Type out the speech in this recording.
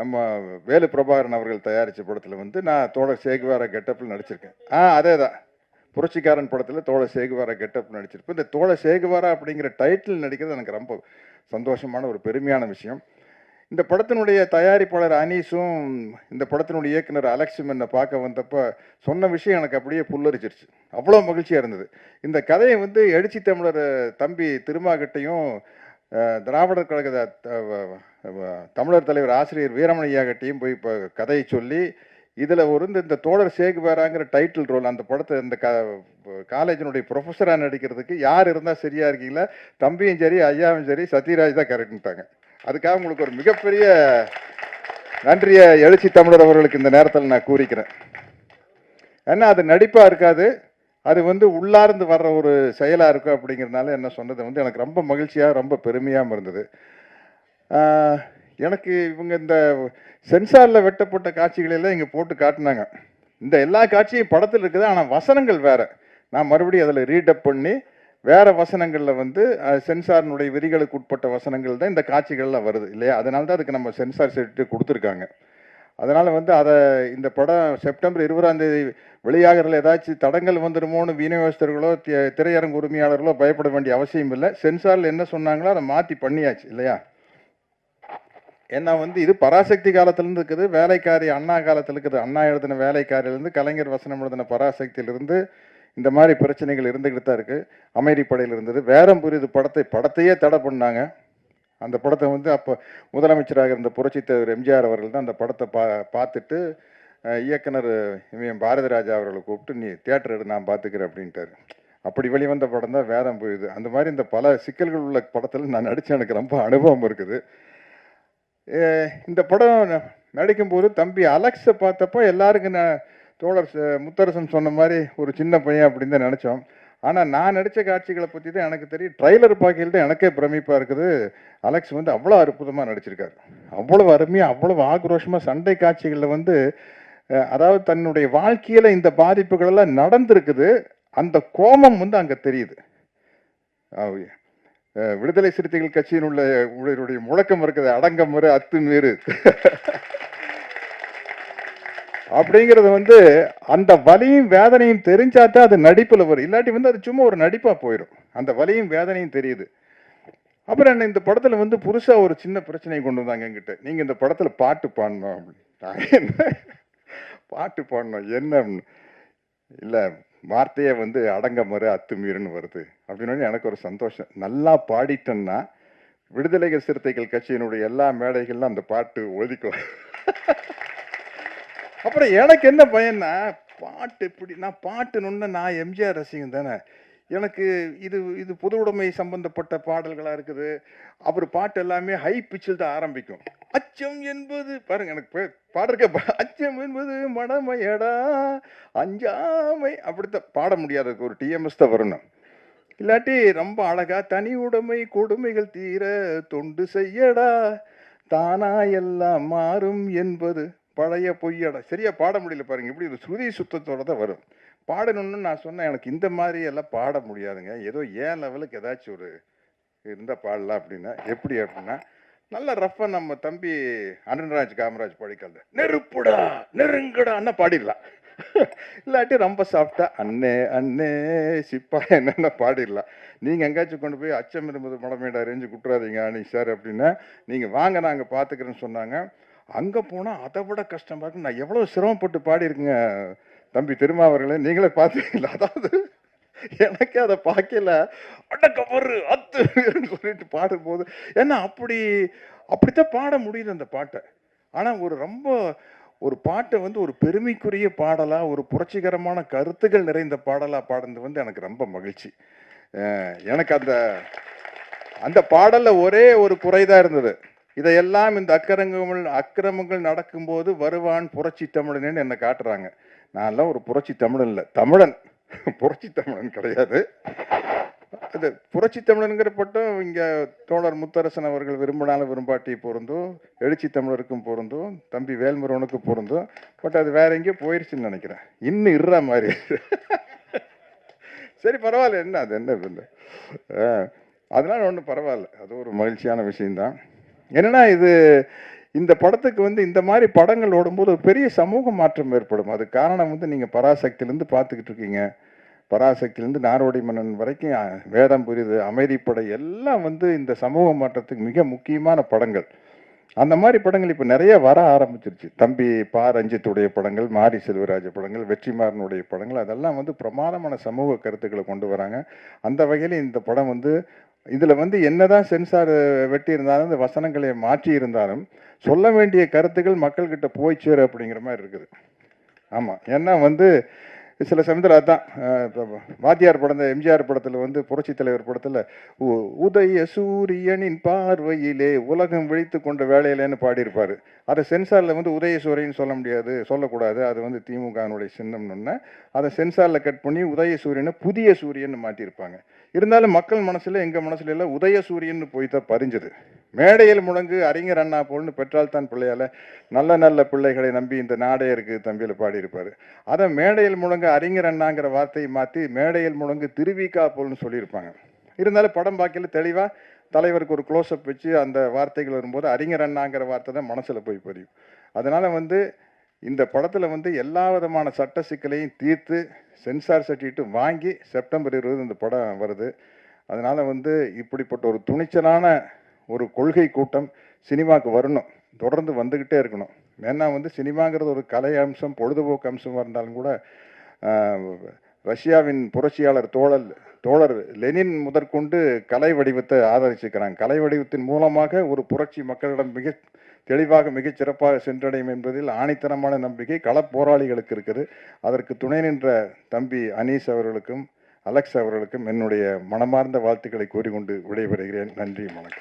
நம்ம வேலு பிரபாகரன் அவர்கள் தயாரித்த படத்தில் வந்து நான் தோழர் சேகுவார கெட்டப்பில் நடிச்சிருக்கேன். ஆ அதே தான் புரட்சிக்காரன் படத்தில் தோழ சேகுவார கெட்டப் நடிச்சிருப்பேன். இந்த தோழ சேகுவாரா அப்படிங்கிற டைட்டில் நடிக்கிறது எனக்கு ரொம்ப சந்தோஷமான ஒரு பெருமையான விஷயம். இந்த படத்தினுடைய தயாரிப்பாளர் அனீஸும் இந்த படத்தினுடைய இயக்குனர் அலெக்ஸும் என்னை பார்க்க வந்தப்போ சொன்ன விஷயம் எனக்கு அப்படியே புல்லரிச்சிருச்சு. அவ்வளோ மகிழ்ச்சியாக இருந்தது. இந்த கதையை வந்து எழுச்சி தமிழர் தம்பி திருமாகிட்டையும் திராவிடர் கழக தமிழர் தலைவர் ஆசிரியர் வீரமணியாகட்டையும் போய் இப்போ கதையை சொல்லி இதில் ஒரு இந்த- இந்த தோழர் சேகுவேராங்கிற டைட்டில் ரோல் அந்த படத்தை இந்த க காலேஜினுடைய ப்ரொஃபஸராக நடிக்கிறதுக்கு யார் இருந்தால் சரியாக இருக்கீங்களா? தம்பியும் சரி ஐயாவும் சரி சத்யராஜ் தான் கரெக்டுட்டாங்க அதுக்காக உங்களுக்கு ஒரு மிகப்பெரிய நன்றியை எழுச்சி தமிழர் அவர்களுக்கு இந்த நேரத்தில் நான் கூறிக்கிறேன். ஏன்னா அது நடிப்பாக இருக்காது? அது வந்து உள்ளார்ந்து வர்ற ஒரு செயலாக இருக்கும் அப்படிங்கிறதுனால என்ன சொன்னது வந்து எனக்கு ரொம்ப மகிழ்ச்சியாக ரொம்ப பெருமையாகவும் இருந்தது. எனக்கு இவங்க இந்த சென்சாரில் வெட்டப்பட்ட காட்சிகளெல்லாம் இங்கே போட்டு காட்டினாங்க. இந்த எல்லா காட்சியும் படத்தில் இருக்குது ஆனால் வசனங்கள் வேறு. நான் மறுபடியும் அதில் ரீடப் பண்ணி வேறு வசனங்களில் வந்து சென்சாரினுடைய விதிகளுக்கு உட்பட்ட வசனங்கள் தான் இந்த காட்சிகள்லாம் வருது இல்லையா? அதனால தான் அதுக்கு நம்ம சென்சார் சர்டிஃபிகேட் கொடுத்துருக்காங்க. அதனால் வந்து அதை இந்த படம் செப்டம்பர் இருபதாந்தேதி வெளியாகிறதுல ஏதாச்சும் தடங்கள் வந்துடுமோன்னு விநியோகஸ்தர்களோ திரையரங்கு உரிமையாளர்களோ பயப்பட வேண்டிய அவசியம் இல்லை. சென்சாரில் என்ன சொன்னாங்களோ அதை மாற்றி பண்ணியாச்சு இல்லையா? ஏன்னா வந்து இது பராசக்தி காலத்திலேருந்து இருக்குது வேலைக்காரி அண்ணா காலத்தில் இருக்குது. அண்ணா எழுதின வேலைக்காரியிலேருந்து கலைஞர் வசனம் எழுதின பராசக்தியிலிருந்து இந்த மாதிரி பிரச்சனைகள் இருந்துக்கிட்டு தான் இருக்குது அமைதிப்படையில் இருந்தது. வேறம் புரியுது படத்தை படத்தையே தடை பண்ணாங்க. அந்த படத்தை வந்து அப்போ முதலமைச்சராக இருந்த புரட்சித் தலைவர் எம்ஜிஆர் அவர்கள் தான் அந்த படத்தை பா பார்த்துட்டு இயக்குனர் இவன் பாரதி ராஜா அவர்களை கூப்பிட்டு நீ தியேட்டர் எடு நான் பார்த்துக்கிறேன் அப்படின்ட்டாரு. அப்படி வெளிவந்த படம் தான் வேதம் போயுது அந்த மாதிரி இந்த பல சிக்கல்கள் உள்ள படத்தில் நான் நடித்த எனக்கு ரொம்ப அனுபவம் இருக்குது. இந்த படம் நடிக்கும்போது தம்பி அலெக்ஸை பார்த்தப்போ எல்லாருக்கும் நான் தோழர் ச- முத்தரசன் சொன்ன மாதிரி ஒரு சின்ன பையன் அப்படின்னு தான் நினச்சோம். ஆனால் நான் நடித்த காட்சிகளை பற்றி தான் எனக்கு தெரியும். ட்ரைலர் பார்க்கையில் தான் எனக்கே பிரமிப்பாக இருக்குது. அலெக்ஸ் வந்து அவ்வளோ அற்புதமாக நடிச்சிருக்காரு. அவ்வளோ அருமையாக அவ்வளோ ஆக்ரோஷமாக சண்டை காட்சிகளில் வந்து அதாவது தன்னுடைய வாழ்க்கையில் இந்த பாதிப்புகள் எல்லாம் நடந்திருக்குது. அந்த கோபம் வந்து அங்கே தெரியுது. விடுதலை சிறுத்தைகள் கட்சியின் உள்ள உங்களுடைய முழக்கம் இருக்குது. அடங்கமுறை அத்துமீறு. அப்படிங்கிறது வந்து அந்த வலியும் வேதனையும் தெரிஞ்சாதான் அது நடிப்பில் வரும். இல்லாட்டி வந்து அது சும்மா ஒரு நடிப்பாக போயிடும் அந்த வலியும் வேதனையும் தெரியுது. அப்புறம் என்ன இந்த படத்தில் வந்து புதுசாக ஒரு சின்ன பிரச்சனையை கொண்டு வந்தாங்க என்கிட்ட. நீங்கள் இந்த படத்தில் பாட்டு பாடணும் அப்படின்னு என்ன? பாட்டு பாடணும் என்ன இல்லை வார்த்தையே வந்து அடங்க மறு அத்துமீறுன்னு வருது அப்படின்னு எனக்கு ஒரு சந்தோஷம். நல்லா பாடிட்டேன்னா விடுதலை சிறுத்தைகள் கட்சியினுடைய எல்லா மேடைகள்லாம் அந்த பாட்டு ஒதுக்கும் அப்புறம் எனக்கு என்ன பயன்னா பாட்டு எப்படி நான் பாட்டுன்னு நான் எம்ஜிஆர் ரசிகன் தானே. எனக்கு இது இது பொது உடைமை சம்பந்தப்பட்ட பாடல்களாக இருக்குது. அப்புறம் பாட்டு எல்லாமே ஹை பிச்சில் தான் ஆரம்பிக்கும். அச்சம் என்பது பாருங்க எனக்கு பாடுறக்க பா- அச்சம் என்பது மடமையடா அஞ்சாமை அப்படித்தான். பாட முடியாது ஒரு டிஎம்எஸ் தான் வரணும். இல்லாட்டி ரொம்ப அழகா தனி உடைமை கொடுமைகள் தீர தொண்டு செய்யடா தானா எல்லாம் மாறும் என்பது. பழைய பொய்யடா. சரியா பாட முடியல பாருங்க. இப்படி ஒரு ஸ்ருதி சுத்தத்தோட தான் வரும். பாடணும்னு நான் சொன்னேன். எனக்கு இந்த மாதிரி எல்லாம் பாட முடியாதுங்க. ஏதோ ஏன் லெவலுக்கு ஏதாச்சும் ஒரு இருந்தால் பாடலாம் அப்படின்னா எப்படி அப்படின்னா நல்ல ரஃபாக நம்ம தம்பி அனன்ராஜ் காமராஜ் படிக்கல நெருப்புடா நெருங்குடான்னா பாடிடலாம். இல்லாட்டி ரொம்ப சாஃப்டா அண்ணே அண்ணே சிப்பா என்னென்ன பாடிடலாம். நீங்கள் எங்கேயாச்சும் கொண்டு போய் அச்சம் இருந்தது மடமேடா ரேஞ்சு குட்டுறாதீங்க அணி சார் அப்படின்னா நீங்கள் வாங்க நாங்கள் பார்த்துக்கிறேன்னு சொன்னாங்க. அங்கே போனால் அதை விட கஷ்டமாக இருக்கும் நான் எவ்வளோ சிரமப்பட்டு பாடியிருக்கேங்க தம்பி திருமாவர்களே. நீங்களே பார்த்தீங்களா அதாவது எனக்கே அதை பார்க்கல. அடக்க அத்து சொல்லிட்டு பாடும்போது ஏன்னா அப்படி அப்படித்தான் பாட முடியுது அந்த பாட்டை. ஆனால் ஒரு ரொம்ப ஒரு பாட்டை வந்து ஒரு பெருமைக்குரிய பாடலாக ஒரு புரட்சிகரமான கருத்துக்கள் நிறைந்த பாடலாக பாடுறது வந்து எனக்கு ரொம்ப மகிழ்ச்சி. எனக்கு அந்த அந்த பாடலில் ஒரே ஒரு குறைதான் இருந்தது. இதையெல்லாம் இந்த அக்கிரமங்கள் அக்கிரமங்கள் நடக்கும்போது வருவான் புரட்சி தமிழன் என்னை காட்டுறாங்க. நான்லாம் ஒரு புரட்சி தமிழன் இல்லை. தமிழன். புரட்சி தமிழன் கிடையாது. அது புரட்சி தமிழனுங்கிற பட்டம் இங்கே தோழர் முத்தரசன் அவர்கள் விரும்பினாலும் விரும்பாட்டி பொருந்தும் எழுச்சி தமிழருக்கும் பொருந்தும் தம்பி வேல்முருகனுக்கும் பொருந்தும். பட் அது வேற எங்கேயோ போயிருச்சுன்னு நினைக்கிறேன். இன்னும் இருற மாதிரி. சரி பரவாயில்ல. என்ன அது என்ன இல்லை அதனால ஒன்றும் பரவாயில்ல. அது ஒரு மகிழ்ச்சியான விஷயம்தான். என்னன்னா இது இந்த படத்துக்கு வந்து இந்த மாதிரி படங்கள் ஓடும்போது ஒரு பெரிய சமூக மாற்றம் ஏற்படும். அது காரணம் வந்து நீங்கள் பராசக்தியிலேருந்து பார்த்துக்கிட்டு இருக்கீங்க. பராசக்தியிலேருந்து நாரோடி மன்னன் வரைக்கும் வேதம் புரியுது அமைதிப்படை எல்லாம் வந்து இந்த சமூக மாற்றத்துக்கு மிக முக்கியமான படங்கள். அந்த மாதிரி படங்கள் இப்போ நிறைய வர ஆரம்பிச்சிருச்சு. தம்பி பா ரஞ்சித்துடைய படங்கள் மாரி செல்வராஜ படங்கள் வெற்றிமாறனுடைய படங்கள் அதெல்லாம் வந்து பிரமாதமான சமூக கருத்துக்களை கொண்டு வராங்க. அந்த வகையில் இந்த படம் வந்து இதில் வந்து என்னதான் சென்சார் வெட்டி இருந்தாலும் இந்த வசனங்களை மாற்றி இருந்தாலும் சொல்ல வேண்டிய கருத்துக்கள் மக்கள்கிட்ட போய் சேரு அப்படிங்கிற மாதிரி இருக்குது. ஆமாம் ஏன்னா வந்து சில சமயத்தில் அதான் இப்போ வாத்தியார் படம் எம்ஜிஆர் படத்தில் வந்து புரட்சி தலைவர் படத்தில் உதய சூரியனின் பார்வையிலே உலகம் விழித்து கொண்ட வேலையிலேன்னு பாடியிருப்பார். அதை சென்சாரில் வந்து உதய சூரியன் சொல்ல முடியாது சொல்லக்கூடாது. அது வந்து திமுகனுடைய சின்னம்னு அதை சென்சாரில் கட் பண்ணி உதய சூரியனை புதிய சூரியன் மாட்டியிருப்பாங்க இருந்தாலும் மக்கள் மனசில் எங்கள் மனசுல எல்லாம் உதய சூரியன் போய் தான் பறிஞ்சது மேடையில் முழங்கு அறிஞர் அண்ணா போல்னு பெற்றால் தான் பிள்ளையால நல்ல நல்ல பிள்ளைகளை நம்பி இந்த நாடயருக்கு தம்பியில் பாடியிருப்பார். அதை மேடையில் முழங்கு அறிஞர் அண்ணாங்கிற வார்த்தையை மாற்றி மேடையில் முழங்கு திருவிக்கா போல்னு சொல்லியிருப்பாங்க. இருந்தாலும் படம் பார்க்கல தெளிவாக தலைவருக்கு ஒரு க்ளோஸ்அப் வச்சு அந்த வார்த்தைகள் வரும்போது அறிஞர் அண்ணாங்கிற வார்த்தை தான் மனசில் போய் பதியும். அதனால் வந்து இந்த படத்தில் வந்து எல்லா விதமான சட்ட சிக்கலையும் தீர்த்து சென்சார் சர்டிஃபிகேட் வாங்கி செப்டம்பர் இருபது இந்த படம் வருது. அதனால் வந்து இப்படிப்பட்ட ஒரு துணிச்சலான ஒரு கொள்கை கூட்டம் சினிமாவுக்கு வரணும். தொடர்ந்து வந்துக்கிட்டே இருக்கணும். ஏன்னா வந்து சினிமாங்கிறது ஒரு கலை அம்சம் பொழுதுபோக்கு அம்சமாக இருந்தாலும் கூட ரஷ்யாவின் புரட்சியாளர் தோழர் தோழர் லெனின் முதற்கொண்டு கலை வடிவத்தை ஆதரிச்சிருக்கிறாங்க. கலை வடிவத்தின் மூலமாக ஒரு புரட்சி மக்களிடம் மிக தெளிவாக மிகச் சிறப்பாக சென்றடையும் என்பதில் ஆணித்தனமான நம்பிக்கை களப் போராளிகளுக்கு இருக்குது. அதற்கு துணை நின்ற தம்பி அனீஸ் அவர்களுக்கும் அலெக்ஸ் அவர்களுக்கும் என்னுடைய மனமார்ந்த வாழ்த்துக்களை கூறிக்கொண்டு விடைபெறுகிறேன். நன்றி வணக்கம்.